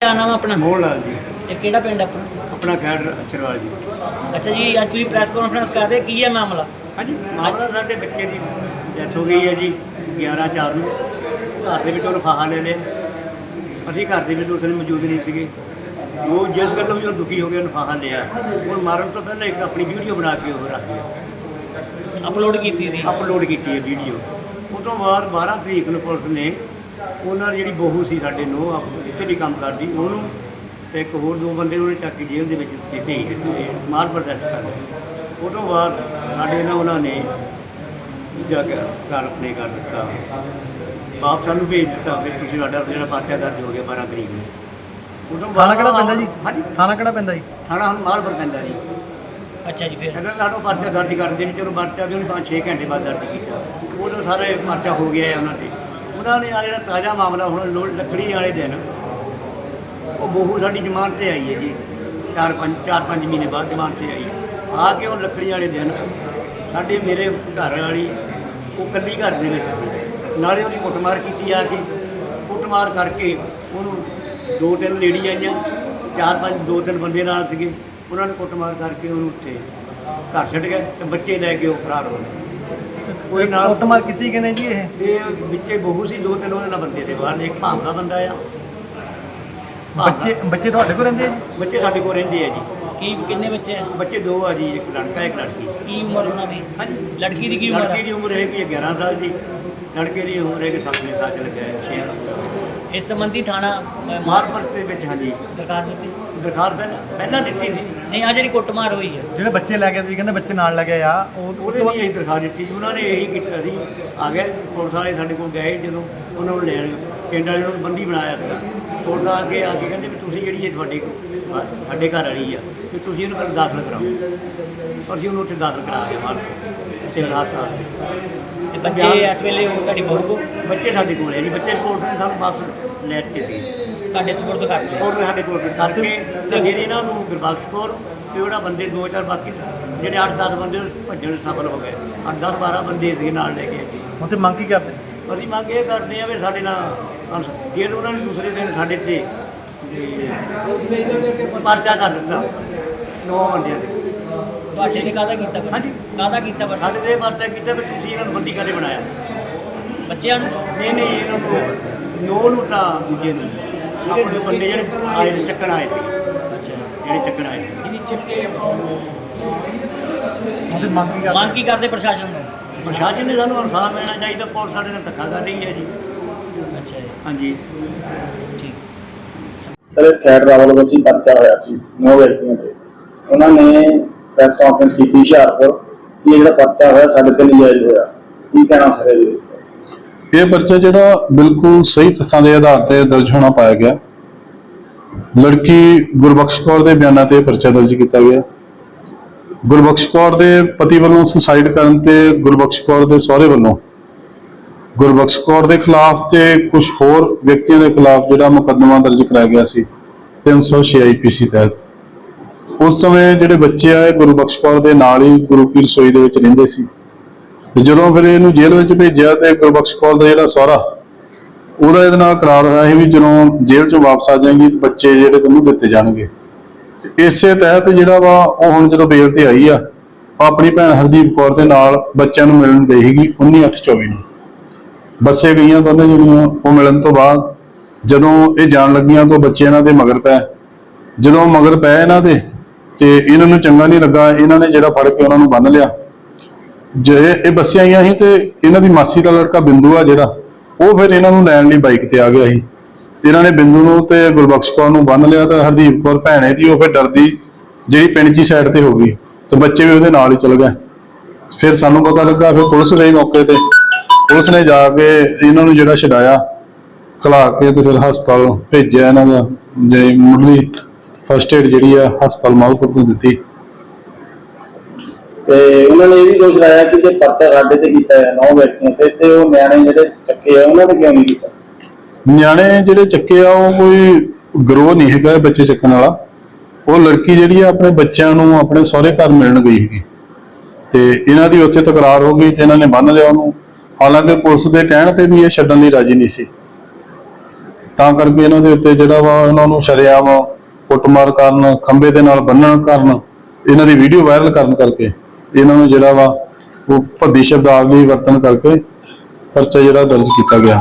ਕਿਆ ਨਾਮ ਆ ਆਪਣਾ? ਮੋਹਨ ਲਾਲ ਜੀ। ਇਹ ਕਿਹੜਾ ਪਿੰਡ ਆਪਣਾ? ਆਪਣਾ ਖੈਰ ਅਚਰਵਾਲ ਜੀ। ਅੱਛਾ ਜੀ ਅੱਜ ਤੁਸੀਂ ਪ੍ਰੈਸ ਕਾਨਫਰੰਸ ਕਰ ਰਹੇ ਕੀ ਹੈ ਮਾਮਲਾ? ਹਾਂਜੀ ਮਾਮਲਾ ਸਾਡੇ ਬੱਚੇ ਦੀ ਡੈਥ ਹੋ ਗਈ ਹੈ ਜੀ 11 ਚਾਰ ਨੂੰ। ਘਰ ਦੇ ਵਿੱਚ ਉਹਨੂੰ ਫਾਹਾ ਲੈ ਲਿਆ ਅਸੀਂ ਘਰ ਦੇ ਵਿੱਚ ਉਸ ਦਿਨ ਮੌਜੂਦ ਨਹੀਂ ਸੀਗੇ। ਉਹ ਜਿਸ ਗੱਲੋਂ ਵੀ ਉਹ ਦੁਖੀ ਹੋ ਗਿਆ ਉਹਨੂੰ ਫਾਹਾ ਲਿਆ। ਹੁਣ ਮਾਰਨ ਤੋਂ ਪਹਿਲਾਂ ਇੱਕ ਆਪਣੀ ਵੀਡੀਓ ਬਣਾ ਕੇ ਉਹ ਰੱਖ ਲਿਆ। ਅਪਲੋਡ ਕੀਤੀ ਸੀ। ਅਪਲੋਡ ਕੀਤੀ ਹੈ ਵੀਡੀਓ ਉਹ ਤੋਂ ਬਾਅਦ 12 ਤਰੀਕ ਨੂੰ ਪੁਲਿਸ ਨੇ ਉਹਨਾਂ ਦੀ ਜਿਹੜੀ ਬਹੂ ਸੀ ਸਾਡੇ ਨੂੰ ਆਪ- ਜਿੱਥੇ ਵੀ ਕੰਮ ਕਰਦੀ ਉਹਨੂੰ ਤੇ ਇੱਕ ਹੋਰ ਦੋ ਬੰਦੇ ਉਹਨੇ ਚੱਕ ਕੇ ਜੇਲ੍ਹ ਦੇ ਵਿੱਚ ਦਿੱਤੇ ਤੇ ਮਾਰ ਪ੍ਰਦਰਸ਼ਨ ਕਰ ਲਿਆ। ਉਹ ਤੋਂ ਬਾਅਦ ਸਾਡੇ ਨਾਲ ਉਹਨਾਂ ਨੇ ਜਾ ਕੇ ਘਰ ਆਪਣੇ ਕਰ ਦਿੱਤਾ। ਵਾਪਸ ਸਾਨੂੰ ਭੇਜ ਦਿੱਤਾ ਫਿਰ ਤੁਸੀਂ ਸਾਡਾ ਜਿਹੜਾ ਪਾਸਿਆ ਦਰਜ ਹੋ ਗਿਆ 12 ਤਰੀਕ ਨੂੰ। ਉਹ ਤੋਂ ਥਾਣਾ ਕਿਹੜਾ ਪੈਂਦਾ ਜੀ? ਹਾਂਜੀ। ਥਾਣਾ ਕਿਹੜਾ ਪੈਂਦਾ ਜੀ? ਥਾਣਾ ਹੁਣ ਮਾਲਪੁਰ ਪੈਂਦਾ ਜੀ। ਅੱਛਾ ਜੀ, ਫਿਰ। ਕਹਿੰਦਾ ਸਾਡਾ ਪਰਚਾ ਦਰਜ ਕਰ ਦੇਣੀ ਚਲੋ ਪਰਚਾ ਵੀ ਉਹਨੇ 5-6 ਘੰਟੇ ਬਾਅਦ ਦਰਜ ਕੀਤਾ। ਉਦੋਂ ਸਾਰੇ ਪਰਚਾ ਹੋ ਗਿਆ ਹੈ ਉਹਨਾਂ ਤੇ। ਉਹਨਾਂ ਨੇ ਆ ਜਿਹੜਾ ਤਾਜ਼ਾ ਮਾਮਲਾ ਹੁਣ ਲੋੜ ਲੱਕੜੀ ਵਾਲੇ ਦਿਨ, ਉਹ ਬਹੂ ਸਾਡੀ ਜ਼ਮਾਨਤ ਤੇ ਆਈ ਹੈ ਜੀ। ਚਾਰ ਪੰਜ ਚਾਰ ਪੰਜ ਮਹੀਨੇ ਬਾਅਦ ਜ਼ਮਾਨਤ ਤੇ ਆਈ ਹੈ। ਆ ਕੇ ਉਹ ਲੱਕੜੀ ਵਾਲੇ ਦਿਨ ਸਾਡੇ ਮੇਰੇ ਘਰ ਵਾਲੀ, ਉਹ ਕੱਲੀ ਘਰ ਦੇ ਵਿੱਚ, ਨਾਲੇ ਉਹਦੀ ਕੁੱਟਮਾਰ ਕੀਤੀ ਆ ਕੇ। ਕੁੱਟਮਾਰ ਕਰਕੇ ਉਹਨੂੰ ਦੋ ਤਿੰਨ ਲੇਡੀ ਆਈਆਂ, ਚਾਰ ਪੰਜ ਦੋ ਤਿੰਨ ਬੰਦੇ ਨਾਲ ਸੀਗੇ। ਉਹਨਾਂ ਨੇ ਕੁੱਟਮਾਰ ਕਰਕੇ ਉਹਨੂੰ ਉੱਥੇ ਘਰ ਛੱਡ ਗਏ ਤੇ ਬੱਚੇ ਲੈ ਕੇ ਉਹ ਫਰਾਰ ਹੋ ਗਏ। ਉਹਦੇ ਨਾਲ ਕੁੱਟਮਾਰ ਕੀਤੀ ਕਿਨੇ ਜੀ ਇਹ? ਇਹ ਵਿੱਚੇ ਬਹੂ ਸੀ ਦੋ ਤਿੰਨ ਉਹਦੇ ਨਾਲ ਬੰਦੇ ਦੇ ਬਾਹਰ ਇੱਕ ਭਾਂਗਾ ਬੰਦਾ ਆ। ਬੱਚੇ ਬੱਚੇ ਤੁਹਾਡੇ ਕੋਲ ਰਹਿੰਦੇ ਆ ਜੀ? ਬੱਚੇ ਸਾਡੇ ਕੋਲ ਰਹਿੰਦੇ ਆ ਜੀ। ਕੀ ਕਿੰਨੇ ਬੱਚੇ ਆ? ਬੱਚੇ ਦੋ ਆ ਜੀ ਇੱਕ ਲੜਕਾ ਇੱਕ ਲੜਕੀ। ਕੀ ਉਮਰ ਉਹਨਾਂ ਦੀ? ਹਾਂਜੀ। ਲੜਕੀ ਦੀ ਕੀ ਉਮਰ ਲੜਕੀ ਦੀ ਉਮਰ ਹੈਗੀ ਹੈ 11 ਸਾਲ ਦੀ। ਲੜਕੇ ਦੀ ਉਮਰ ਹੈਗੀ 7 ਸਾਲ ਚ ਲੱਗਾ ਹੈ 6 ਇਸ ਸੰਬੰਧੀ ਥਾਣਾ ਅ, ਮਾਰਪਰ ਦੇ ਵਿੱਚ ਹਾਂਜੀ। ਦਰਖਾਸਤ ਦਿੱਤੀ। ਦਰਖਾਸਤ ਪਹਿਲਾਂ ਪਹਿਲਾਂ ਦਿੱਤੀ ਸੀ। ਨਹੀਂ ਆ ਜਿਹੜੀ ਕੁੱਟਮਾਰ ਹੋਈ ਹੈ ਜਿਹੜੇ ਬੱਚੇ ਲੈ ਕੇ ਤੁਸੀਂ ਕਹਿੰਦੇ ਬੱਚੇ ਨਾਲ ਲੱਗੇ ਆ ਉਹ ਉਹਦੇ ਲਈ ਅਸੀਂ ਦਰਖਾਸਤ ਦਿੱਤੀ ਸੀ ਉਹਨਾਂ ਨੇ ਇਹੀ ਕੀਤਾ ਸੀ। ਆ ਗਏ ਪੁਲਿਸ ਵਾਲੇ ਸਾਡੇ ਕੋਲ ਗਏ ਜਦੋਂ ਉਹਨਾਂ ਨੂੰ ਲੈਣ ਪਿੰਡ ਵਾਲਿਆਂ ਨੂੰ ਬੰਦੀ ਬਣਾਇਆ ਸੀਗਾ। ਆ ਕੇ ਆ ਕੇ ਕਹਿੰਦੇ ਵੀ ਤੁਸੀਂ ਜਿਹੜੀ ਇਹ ਤੁਹਾਡੇ ਸਾਡੇ ਘਰ ਵਾਲੀ ਆ ਤੇ ਤੁਸੀਂ ਇਹਨੂੰ ਘਰ ਦਾਖਲ ਕਰਾਓ। ਅਸੀਂ ਉਹਨੂੰ ਉੱਥੇ ਦਾਖਲ ਕਰਾ ਕੇ ਮਾਰ ਤੇ ਰਾਤ ਆ ਤੇ ਬੱਚੇ ਇਸ ਵੇਲੇ ਉਹ ਤੁਹਾਡੀ ਬਹੂ ਕੋ ਬੱਚੇ ਸਾਡੇ ਕੋਲ ਹੈ ਜੀ। ਬੱਚੇ ਪੁਲਿਸ ਨੇ ਸਾਨੂੰ ਵਾਪਸ ਲੈ ਕੇ ਸੀ। ਤੁਹਾਡੇ ਸਪੁਰਦ ਕਰ ਲਿਆ ਔਰ ਸਾਡੇ ਕੋਲ ਕਰਕੇ ਤੇ ਫਿਰ ਇਹਨਾਂ ਨੂੰ ਗੁਰਬਖਸ਼ ਕੌਰ ਤੇ ਉਹਦਾ ਬੰਦੇ ਦੋ ਚਾਰ ਬਾਕੀ ਜਿਹੜੇ 8-10 ਬੰਦੇ ਭੱਜਣ ਸਫਲ ਹੋ ਗਏ। 8-10 12 ਬੰਦੇ ਸੀ ਨਾਲ ਲੈ ਕੇ। ਜੀ ਤੇ ਮੰਗ ਕੀ ਕਰਦੇ? ਅਸੀਂ ਮੰਗ ਇਹ ਕਰਦੇ ਆ ਵੀ ਸਾਡੇ ਨਾਲ ਜੇ ਉਹਨਾਂ ਨੇ ਦੂਸਰੇ ਦਿਨ ਸਾਡੇ ਤੇ ਪਰਚਾ ਕਰ ਦਿੱਤਾ। ਨੌ ਬੰਦਿਆਂ ਦੇ। ਤੁਹਾਡੇ ਨੇ ਕਾਹਦਾ ਕੀਤਾ ਫਿਰ? ਹਾਂਜੀ। ਕਾਹਦਾ ਕੀਤਾ ਪਰ ਸਾਡੇ ਤੇ ਪਰਚਾ ਕੀਤਾ ਵੀ ਤੁਸੀਂ ਇਹਨਾਂ ਨੂੰ ਬੰਦੀ ਕਰੇ ਬਣਾਇਆ। ਬੱਚਿਆਂ ਨੂੰ? ਨਹੀਂ ਨਹੀਂ ਇਹਨਾਂ ਨੂੰ ਨੌ ਨੂੰ ਤਾਂ ਦੂਜੇ ਨੂੰ। ਆਪਣੇ ਬੰਦੇ ਜਿਹੜੇ ਆਏ ਨੇ, ਚੱਕਣ ਆਏ ਸੀ। ਅੱਛਾ। ਜਿਹੜੇ ਚੱਕਣ ਆਏ ਸੀ। ਕੀ ਕਰਦੇ? ਮੰਗ ਕੀ ਕਰਦੇ ਪ੍ਰਸ਼ਾਸਨ ਨੂੰ? ਪ੍ਰਸ਼ਾਸਨ ਨੇ ਸਾਨੂੰ ਇਨਸਾਫ ਮਿਲਣਾ ਚਾਹੀਦਾ ਪੁਲਿਸ ਸਾਡੇ ਨਾਲ ਧੱਕਾ ਕਰ ਰਹੀ ਹੈ ਜੀ। ਅੱਛਾ ਜੀ। ਹਾਂਜੀ। ਠੀਕ। ਸਰ ਖੈਰ ਰਾਵਲ ਵਸੀ ਪਰਚਾ ਹੋਇਆ ਸੀ ਨੌ ਵਿਅਕਤੀਆਂ ਤੇ। ਉਹਨਾਂ ਨੇ ਪ੍ਰੈਸ ਕਾਨਫਰੰਸ ਕੀਤੀ ਹੁਸ਼ਿਆਰਪੁਰ ਕਿ ਇਹ ਜਿਹੜਾ ਪਰਚਾ ਹੋਇਆ ਸਾਡੇ ਤੇ ਨਜਾਇਜ਼ ਹੋਇਆ। ਕੀ ਕਹਿਣਾ ਸਰ ਇਹ ਪਰਚਾ ਜਿਹੜਾ ਬਿਲਕੁਲ ਸਹੀ ਤੱਥਾਂ ਦੇ ਆਧਾਰ ਤੇ ਦਰਜ ਹੋਣਾ ਪਾਇਆ ਗਿਆ। ਲੜਕੀ ਗੁਰਬਖਸ਼ ਕੌਰ ਦੇ ਬਿਆਨਾਂ ਤੇ ਪਰਚਾ ਦਰਜ ਕੀਤਾ ਗਿਆ। ਗੁਰਬਖਸ਼ ਕੌਰ ਦੇ ਪਤੀ ਵੱਲੋਂ ਸੁਸਾਈਡ ਕਰਨ ਤੇ ਗੁਰਬਖਸ਼ ਕੌਰ ਦੇ ਸਹੁਰੇ ਵੱਲੋਂ ਗੁਰਬਖਸ਼ ਕੌਰ ਦੇ ਖਿਲਾਫ ਤੇ ਕੁਝ ਹੋਰ ਵਿਅਕਤੀਆਂ ਦੇ ਖਿਲਾਫ ਜਿਹੜਾ ਮੁਕੱਦਮਾ ਦਰਜ ਕਰਾਇਆ ਗਿਆ ਸੀ 306 ਆਈਪੀਸੀ ਤਹਿਤ। ਉਸ ਸਮੇਂ ਜਿਹੜੇ ਬੱਚੇ ਆਏ ਗੁਰਬਖਸ਼ ਕੌਰ ਦੇ ਨਾਲ ਹੀ ਗੁਰੂ ਕੀ ਰਸੋਈ ਦੇ ਵਿੱਚ ਰਹਿੰਦੇ ਸੀ। ਤੇ ਜਦੋਂ ਫਿਰ ਇਹਨੂੰ ਜੇਲ੍ਹ ਵਿੱਚ ਭੇਜਿਆ ਤੇ ਗੁਰਬਖਸ਼ ਕੌਰ ਦਾ ਜਿਹੜਾ ਸਹੁਰਾ, ਉਹਦਾ ਇਹਦੇ ਨਾਲ ਕਰਾਰ ਹੋਇਆ ਸੀ ਵੀ ਜਦੋਂ ਜੇਲ੍ਹ ਚੋਂ ਵਾਪਸ ਆ ਜਾਏਗੀ ਤੇ ਬੱਚੇ ਜਿਹੜੇ ਤੈਨੂੰ ਦਿੱਤੇ ਜਾਣਗੇ। ਇਸੇ ਤਹਿਤ ਜਿਹੜਾ ਵਾ ਉਹ ਹੁਣ ਜਦੋਂ ਬੇਲ ਤੇ ਆਈ ਆ, ਆਪਣੀ ਭੈਣ ਹਰਦੀਪ ਕੌਰ ਦੇ ਨਾਲ ਬੱਚਿਆਂ ਨੂੰ ਮਿਲਣ ਗਈ ਸੀਗੀ 19/8/24 ਨੂੰ। ਬੱਸੇ ਗਈਆਂ ਦੋਨੇ ਜਿਹੜੀਆਂ ਉਹ ਮਿਲਣ ਤੋਂ ਬਾਅਦ ਜਦੋਂ ਇਹ ਜਾਣ ਲੱਗੀਆਂ ਤਾਂ ਬੱਚੇ ਇਹਨਾਂ ਦੇ ਮਗਰ ਪੈ ਜਦੋਂ ਮਗਰ ਪੈ ਇਹਨਾਂ ਦੇ ਤੇ ਇਹਨਾਂ ਨੂੰ ਚੰਗਾ ਨਹੀਂ ਲੱਗਾ, ਇਹਨਾਂ ਨੇ ਜਿਹੜਾ ਫੜ ਕੇ ਉਹਨਾਂ ਨੂੰ ਬੰਨ ਲਿਆ। ਜੇ ਇਹ ਬੱਸੇ ਆਈਆਂ ਸੀ ਤੇ ਇਹਨਾਂ ਦੀ ਮਾਸੀ ਦਾ ਲੜਕਾ ਬਿੰਦੂ ਆ ਜਿਹੜਾ, ਉਹ ਫਿਰ ਇਹਨਾਂ ਨੂੰ ਲੈਣ ਲਈ ਬਾਈਕ ਤੇ ਆ ਗਿਆ ਸੀ। ਇਹਨਾਂ ਨੇ ਬਿੰਦੂ ਨੂੰ ਤੇ ਗੁਰਬਖਸ਼ ਕੌਰ ਨੂੰ ਬੰਨ ਲਿਆ ਤਾਂ ਹਰਦੀਪ ਕੌਰ ਭੈਣੇ ਦੀ, ਉਹ ਫਿਰ ਡਰਦੀ ਜਿਹੜੀ ਪਿੰਡ ਦੀ ਸਾਈਡ ਤੇ ਹੋ ਗਈ ਤੇ ਬੱਚੇ ਵੀ ਉਹਦੇ ਨਾਲ ਹੀ ਚਲ ਗਏ। ਫਿਰ ਸਾਨੂੰ ਪਤਾ ਲੱਗਾ ਫਿਰ ਪੁਲਿਸ ਗਈ ਮੌਕੇ ਤੇ। ਪੁਲਿਸ ਨੇ ਜਾ ਕੇ ਇਹਨਾਂ ਨੂੰ ਜਿਹੜਾ ਛਡਾਇਆ, ਖਲਾ ਕੇ ਤੇ ਫਿਰ ਹਸਪਤਾਲ ਭੇਜਿਆ ਇਹਨਾਂ ਦਾ, ਜੇ ਮੁੱਢਲੀ ਫਸਟ ਏਡ ਜਿਹੜੀ ਆ ਹਸਪਤਾਲ ਮਾਲਪੁਰ ਤੋਂ ਦਿੱਤੀ। ਤੇ ਉਹਨਾਂ ਨੇ ਇਹ ਵੀ ਦੋਸ਼ ਲਾਇਆ ਕਿ ਜੇ ਪਰਚਾ ਸਾਡੇ ਤੇ ਕੀਤਾ ਹੈ, ਨੌ ਵਿਅਕਤੀਆਂ ਤੇ ਤੇ ਉਹ ਨਿਆਣੇ ਜਿਹੜੇ ਚੱਕੇ ਆ, ਉਹਨਾਂ ਨੇ ਕਿਉਂ ਨਹੀਂ ਕੀਤਾ? ਨਿਆਣੇ ਜਿਹੜੇ ਚੱਕੇ ਆ, ਉਹ ਕੋਈ ਗਰੋਹ ਨਹੀਂ ਹੈਗਾ ਬੱਚੇ ਚੱਕਣ ਵਾਲਾ। ਉਹ ਲੜਕੀ ਜਿਹੜੀ ਆ, ਆਪਣੇ ਬੱਚਿਆਂ ਨੂੰ ਆਪਣੇ ਸਹੁਰੇ ਘਰ ਮਿਲਣ ਗਈ ਸੀਗੀ ਤੇ ਇਹਨਾਂ ਦੀ ਉੱਥੇ ਤਕਰਾਰ ਹੋ ਗਈ ਤੇ ਇਹਨਾਂ ਨੇ ਬੰਨ ਲਿਆ ਉਹਨੂੰ। ਹਾਲਾਂਕਿ ਪੁਲਿਸ ਦੇ ਕਹਿਣ ਤੇ ਵੀ ਇਹ ਛੱਡਣ ਲਈ ਰਾਜੀ ਨਹੀਂ ਸੀ। ਤਾਂ ਕਰਕੇ ਇਹਨਾਂ ਦੇ ਉੱਤੇ ਜਿਹੜਾ ਵਾ ਉਹਨਾਂ ਨੂੰ ਸ਼ਰੇਆਮ ਕੁੱਟਮਾਰ ਕਰਨ ਖੰਬੇ ਦੇ ਨਾਲ ਬੰਨਣ ਕਾਰਨ, ਇਹਨਾਂ ਦੀ ਵੀਡੀਓ ਵਾਇਰਲ ਕਰਨ ਕਰਕੇ ਇਹਨਾਂ ਨੂੰ ਜਿਹੜਾ ਵਾ, ਉਹ ਭੱਦੀ ਸ਼ਬਦਾਵਲੀ ਵਰਤਨ ਕਰਕੇ ਪਰਚਾ ਜਿਹੜਾ ਦਰਜ ਕੀਤਾ ਗਿਆ।